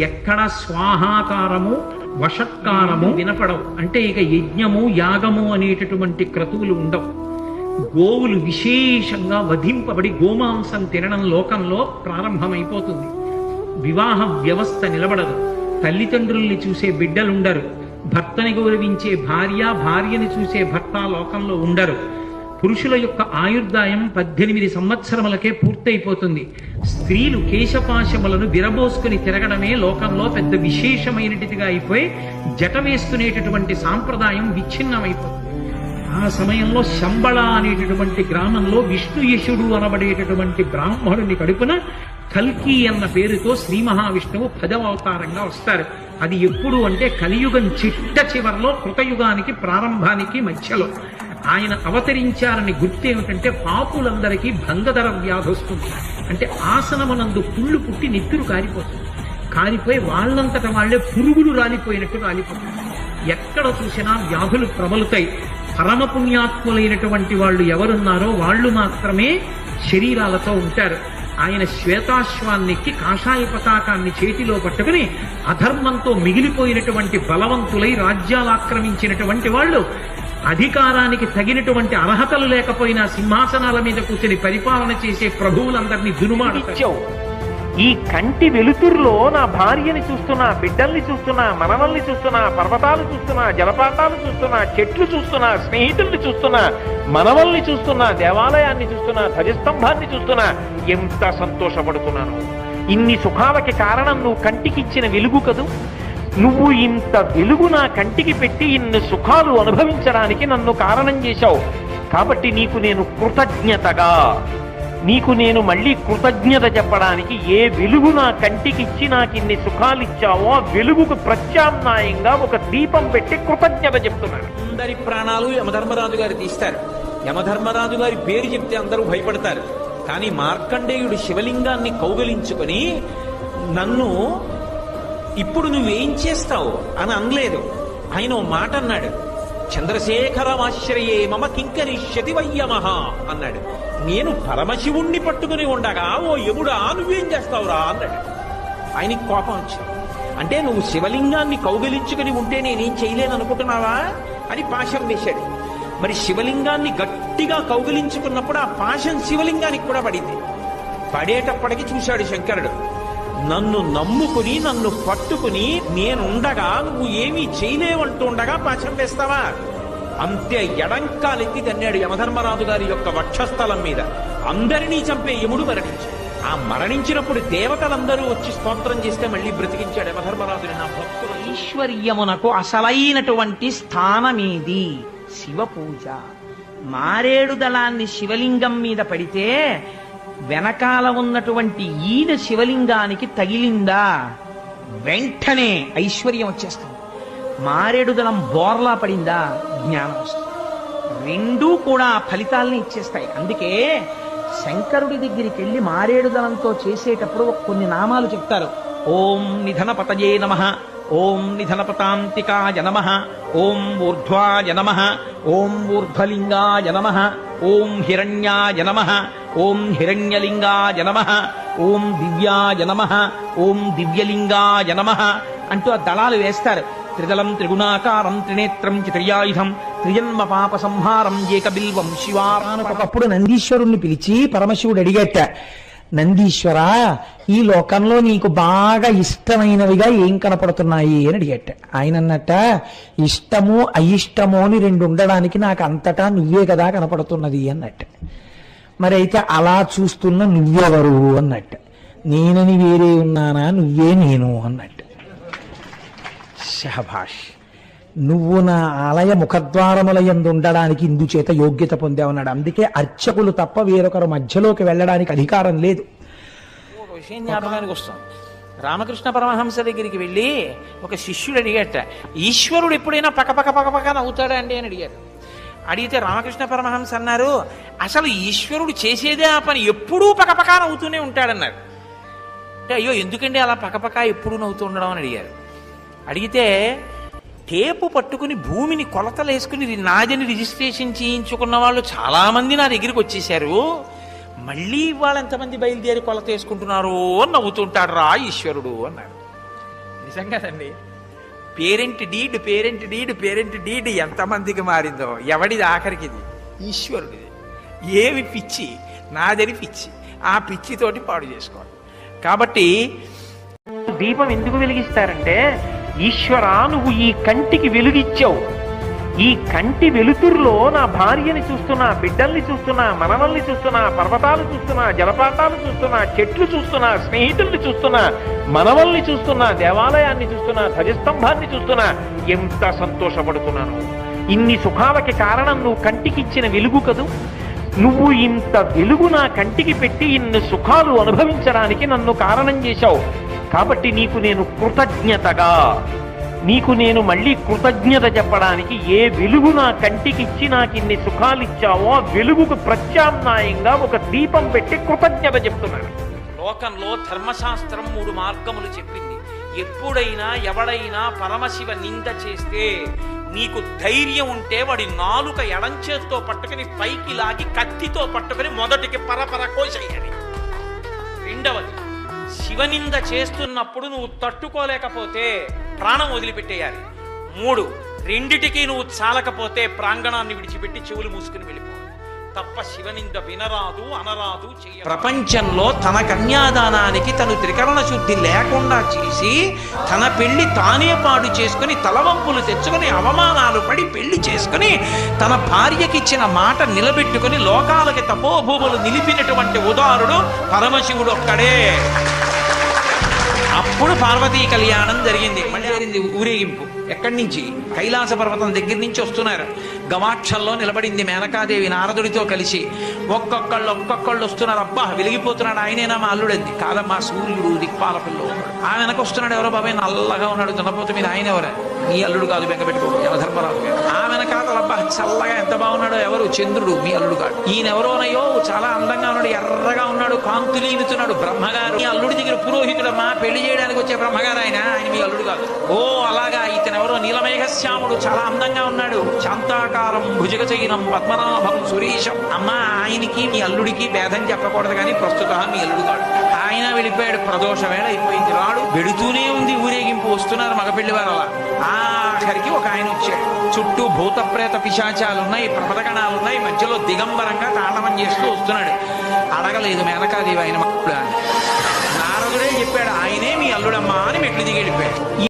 ఎక్కడ స్వాహాకారము వషత్కారము వినపడవు. అంటే ఇక యజ్ఞము యాగము అనేటటువంటి క్రతువులు ఉండవు. గోవులు విశేషంగా వధింపబడి గోమాంసం తినడం లోకంలో ప్రారంభమైపోతుంది. వివాహ వ్యవస్థ నిలబడదు. తల్లిదండ్రుల్ని చూసే బిడ్డలుండరు. భర్తని గౌరవించే భార్య భార్యని చూసే భర్త లోకంలో ఉండరు. పురుషుల యొక్క ఆయుర్దాయం పద్దెనిమిది సంవత్సరములకే పూర్తయిపోతుంది. స్త్రీలు కేశపాశములను విరబోసుకుని తిరగడమే లోకంలో పెద్ద విశేషమైనటిదిగా అయిపోయి జట వేసుకునేటటువంటి సాంప్రదాయం విచ్ఛిన్నమైపోతుంది. ఆ సమయంలో శంబళ అనేటటువంటి గ్రామంలో విష్ణుయశుడు అనబడేటటువంటి బ్రాహ్మణుని కడుపున కల్కి అన్న పేరుతో శ్రీ మహావిష్ణువు పదవతారంగా వస్తారు. అది ఎప్పుడు అంటే కలియుగం చిట్ట చివరిలో కృతయుగానికి ప్రారంభానికి మధ్యలో. ఆయన అవతరించారని గుర్తు ఏమిటంటే పాపులందరికీ భంగధర వ్యాధి వస్తుంది. అంటే ఆసనమనందు పుళ్ళు పుట్టి నిత్తురు కారిపోతుంది. కారిపోయి వాళ్ళంతట వాళ్ళే పురుగులు రాలిపోయినట్టు రాలిపోతుంది ఎక్కడ చూసినా వ్యాధులు ప్రబలుతాయి. పరమపుణ్యాత్ములైనటువంటి వాళ్ళు ఎవరున్నారో వాళ్ళు మాత్రమే శరీరాలతో ఉంటారు. ఆయన శ్వేతాశ్వాన్నెక్కి కాషాయ పతాకాన్ని చేతిలో పట్టుకుని అధర్మంతో మిగిలిపోయినటువంటి బలవంతులై రాజ్యాలు ఆక్రమించినటువంటి వాళ్ళు అధికారానికి తగినటువంటి అర్హతలు లేకపోయినా సింహాసనాల మీద కూర్చొని పరిపాలన చేసే ప్రభువులందరినీ దునుమాడిచ్చావు ఈ కంటి వెలుతురులో నా భార్యని చూస్తున్నా బిడ్డల్ని చూస్తున్నా మనవల్ని చూస్తున్నా పర్వతాలు చూస్తున్నా జలపాతాలు చూస్తున్నా చెట్లు చూస్తున్నా స్నేహితుల్ని చూస్తున్నా మనవల్ని చూస్తున్నా దేవాలయాన్ని చూస్తున్నా ధ్వజస్తంభాన్ని చూస్తున్నా ఎంత సంతోషపడుతున్నాను. ఇన్ని సుఖాలకి కారణం నువ్వు కంటికిచ్చిన వెలుగు కదూ? నువ్వు ఇంత వెలుగు నా కంటికి పెట్టి ఇన్ని సుఖాలు అనుభవించడానికి నన్ను కారణం చేశావు. కాబట్టి నీకు నేను కృతజ్ఞతగా. నీకు నేను మళ్ళీ కృతజ్ఞత చెప్పడానికి ఏ వెలుగు నా కంటికిచ్చి నాకు ఇన్ని సుఖాలు ఇచ్చావో ఆ వెలుగుకు ప్రత్యామ్నాయంగా ఒక దీపం పెట్టి కృతజ్ఞత చెప్తున్నాను. అందరి ప్రాణాలు యమధర్మరాజు గారు తీస్తారు. యమధర్మరాజు గారి పేరు చెప్తే అందరూ భయపడతారు. కానీ మార్కండేయుడు శివలింగాన్ని కౌగలించుకొని నన్ను ఇప్పుడు నువ్వేం చేస్తావు? అని అనలేదు. ఆయన ఓ మాట అన్నాడు. చంద్రశేఖరమాశ్రయే మమ కింకరిష్యతి వయ్యమహ అన్నాడు. నేను పరమశివుణ్ణి పట్టుకుని ఉండగా ఓ యముడా నువ్వేం చేస్తావురా అన్నాడు. ఆయనకి కోపం వచ్చింది. అంటే నువ్వు శివలింగాన్ని కౌగిలించుకుని ఉంటే నేనేం చేయలేను అనుకుంటున్నావా అని పాశం వేశాడు. మరి శివలింగాన్ని గట్టిగా కౌగిలించుకున్నప్పుడు ఆ పాశం శివలింగానికి కూడా పడింది. పడేటప్పటికి చూశాడు శంకరుడు. నన్ను నమ్ముకుని నన్ను పట్టుకుని నేనుండగా నువ్వు ఏమీ చేయలేవంటుండగా పాశం వేస్తావా? అంతే ఎడంకాలెత్తి తన్నాడు యమధర్మరాజు గారి యొక్క వక్షస్థలం మీద. అందరినీ చంపే యముడు మరణించాడు ఆ మరణించినప్పుడు దేవతలందరూ వచ్చి స్తోత్రం చేస్తే మళ్ళీ బ్రతికించాడు యమధర్మరాజుని నా భక్తులు ఈశ్వర్యమునకు అసలైనటువంటి స్థానమేది? శివ పూజ మారేడు దళాన్ని శివలింగం మీద పడితే వెనకాల ఉన్నటువంటి ఈన శివలింగానికి తగిలిందా? వెంటనే ఐశ్వర్యం వచ్చేస్తుంది. మారేడుదలం బోర్లా పడిందా? జ్ఞానం వస్తుంది. రెండూ కూడా ఫలితాలని ఇచ్చేస్తాయి. అందుకే శంకరుడి దగ్గరికి వెళ్ళి మారేడుదలంతో చేసేటప్పుడు కొన్ని నామాలు చెప్తారు. ఓం నిధన పతజే నమ. ఓం నిధన పతాంతికాయ నమ. ఓం ఊర్ధ్వాయ నమ. ఓం ఊర్ధ్వలింగాయ నమ. ఓం హిరణ్యాయ నమ. ఓం హిరణ్యలింగాయ నమ ఓం దివ్యాయ నమ ఓం దివ్యలింగాయ నమ అంటూ ఆ దళాలు వేస్తారు. త్రిదళం త్రిగుణాకారం త్రినేత్రం చిత్రయాయుధం త్రియన్మ పాప సంహారం ఏకబిల్వం శివారాను ఒకప్పుడు నందీశ్వరుణ్ణి పిలిచి పరమశివుడు అడిగట నందీశ్వర ఈ లోకంలో నీకు బాగా ఇష్టమైనవిగా ఏం కనపడుతున్నాయి అని అడిగట. ఆయన అన్నట్ట ఇష్టము అయిష్టము అని రెండు ఉండడానికి నాకు అంతటా నువ్వే కదా కనపడుతున్నది అన్నట్ట. మరి అయితే అలా చూస్తున్న నువ్వెవరు అన్నట్టు. నేనని వేరే ఉన్నానా? నువ్వే నేను అన్నట్టు. శహభాష్ నువ్వు నా ఆలయ ముఖద్వారముల ఎందు ఉండడానికి ఇందుచేత యోగ్యత పొందావన్నాడు. అందుకే అర్చకులు తప్ప వేరొకరు మధ్యలోకి వెళ్ళడానికి అధికారం లేదు. విషయం జ్ఞాపకానికి రామకృష్ణ పరమహంస దగ్గరికి వెళ్ళి ఒక శిష్యుడు అడిగట ఈశ్వరుడు ఎప్పుడైనా పకపక పకపక నవ్వుతాడా అండి? అని అడిగారు. అడిగితే రామకృష్ణ పరమహంస అన్నారు అసలు ఈశ్వరుడు చేసేదే ఆ పని ఎప్పుడూ పకపక నవ్వుతూనే ఉంటాడన్నారు. అంటే అయ్యో ఎందుకండి అలా పకపక ఎప్పుడూ నవ్వుతూ ఉండడం? అని అడిగారు. అడిగితే టేపు పట్టుకుని భూమిని కొలతలు వేసుకుని నాదని రిజిస్ట్రేషన్ చేయించుకున్న వాళ్ళు చాలామంది నా దగ్గరికి వచ్చేసారు మళ్ళీ ఇవాళ ఎంతమంది బయలుదేరి కొలత వేసుకుంటున్నారు అని నవ్వుతుంటాడు రా ఈశ్వరుడు అన్నాడు నిజంగా కదండి. Parent deed parent deed parent deed ఎంతమందికి మారిందో. ఎవడిది ఆఖరికిది? ఈశ్వరుడిది. ఏమి పిచ్చి? నాదని పిచ్చి. ఆ పిచ్చితోటి పాడు చేసుకోవాలి. కాబట్టి దీపం ఎందుకు వెలిగిస్తారంటే ఈశ్వరా నువ్వు ఈ కంటికి వెలుగిచ్చావు. ఈ కంటి వెలుతురులో నా భార్యని చూస్తున్నా బిడ్డల్ని చూస్తున్నా మనవల్ని చూస్తున్నా పర్వతాలు చూస్తున్నా జలపాతాలు చూస్తున్నా చెట్లు చూస్తున్నా స్నేహితుల్ని చూస్తున్నా మనవల్ని చూస్తున్నా దేవాలయాన్ని చూస్తున్నా ధ్వజస్తంభాన్ని చూస్తున్నా ఎంత సంతోషపడుతున్నాను. ఇన్ని సుఖాలకి కారణం నువ్వు కంటికిచ్చిన వెలుగు కదూ? నువ్వు ఇంత వెలుగు నా కంటికి పెట్టి ఇన్ని సుఖాలు అనుభవించడానికి నన్ను కారణం చేశావు. కాబట్టి నీకు నేను కృతజ్ఞతగా నీకు నేను మళ్ళీ కృతజ్ఞత చెప్పడానికి ఏ వెలుగు నా కంటికిచ్చి నాకు ఇన్ని సుఖాలు ఇచ్చావో ఆ వెలుగుకు ప్రత్యామ్నాయంగా ఒక దీపం పెట్టి కృతజ్ఞత చెప్తున్నాను లోకంలో ధర్మశాస్త్రం మూడు మార్గములు చెప్పింది. ఎప్పుడైనా ఎవడైనా పరమశివ నింద చేస్తే నీకు ధైర్యం ఉంటే వాడి నాలుక ఎడంచేతో పట్టుకుని పైకి లాగి కత్తితో పట్టుకుని మొదటికి పరపర కోసేయాలి. రెండవది శివనింద చేస్తున్నప్పుడు నువ్వు తట్టుకోలేకపోతే ప్రాణం వదిలిపెట్టేయాలి. మూడు రెండిటికి నువ్వు చాలకపోతే ప్రాంగణాన్ని విడిచిపెట్టి చెవులు మూసుకుని వెళ్ళిపోవాలి తప్ప శివనింద వినరాదు అనరాదు ప్రపంచంలో తన కన్యాదానానికి తను త్రికరణ శుద్ధి లేకుండా చేసి తన పెళ్ళి తానే పాడు చేసుకుని తలవంపులు తెచ్చుకొని అవమానాలు పడి పెళ్ళి చేసుకుని తన భార్యకిచ్చిన మాట నిలబెట్టుకుని లోకాలకి తపోభూములు నిలిపినటువంటి ఉదారుడు పరమశివుడు ఒక్కడే. అప్పుడు పార్వతీ కళ్యాణం జరిగింది. మళ్ళీ జరిగింది ఊరేగింపు. ఎక్కడి నుంచి? కైలాస పర్వతం దగ్గర నుంచి వస్తున్నారు. గవాక్షల్లో నిలబడింది మేనకాదేవి నారదుడితో కలిసి. ఒక్కొక్కళ్ళు ఒక్కొక్కళ్ళు వస్తున్నారు. అబ్బా వెలిగిపోతున్నాడు. ఆయనేనా మా అల్లుడంది? కాదమ్మా సూర్యుడు దిక్పాలకుల్లో ఆ వెనక వస్తున్నాడు ఎవరో బాబాయ్? నల్లగా ఉన్నాడు. దున్నపోత మీద ఆయన ఎవరా? మీ అల్లుడు కాదు బెంగ పెట్టుకో యమధర్మరాజు. ఆ వెనకాతల అబ్బా చల్లగా ఎంత బాగున్నాడో ఎవరు? చంద్రుడు మీ అల్లుడు కాడు ఈయన ఎవరోనయో చాలా అందంగా ఉన్నాడు ఎర్రగా ఉన్నాడు కాంతులీనుతున్నాడు బ్రహ్మగారు మీ అల్లుడి దగ్గర పురోహితుడమ్మా పెళ్ళి చేయడానికి వచ్చే బ్రహ్మగారు ఆయన. ఆయన మీ అల్లుడు కాదు. ఓ అలాగా. శ్యాముడు చాలా అందంగా ఉన్నాడు. శాంతాకారం భుజగచైనం పద్మనాభం సురీశం. అమ్మా ఆయనకి మీ అల్లుడికి భేదం చెప్పకూడదు కానీ ప్రస్తుతం మీ అల్లుడు కాడు. ఆయన వెళ్ళిపోయాడు ప్రదోష వేళ అయిపోయింది. రాడు వెడుతూనే ఉంది ఊరేగింపు వస్తున్నారు మగపెళ్ళి వారు అలా. ఆఖరికి ఒక ఆయన వచ్చాడు. చుట్టూ భూత ప్రేత పిశాచాలు ఉన్నాయి ప్రపదగణాలు ఉన్నాయి మధ్యలో దిగంబరంగా తాండవం చేస్తూ వస్తున్నాడు. అడగలేదు మేనకాదేవి ఆయన మక్కుడు అని నారదుడే చెప్పాడు ఆయనే మీ అల్లుడమ్మా అని మెట్లు దిగి వెళ్ళిపోయాడు.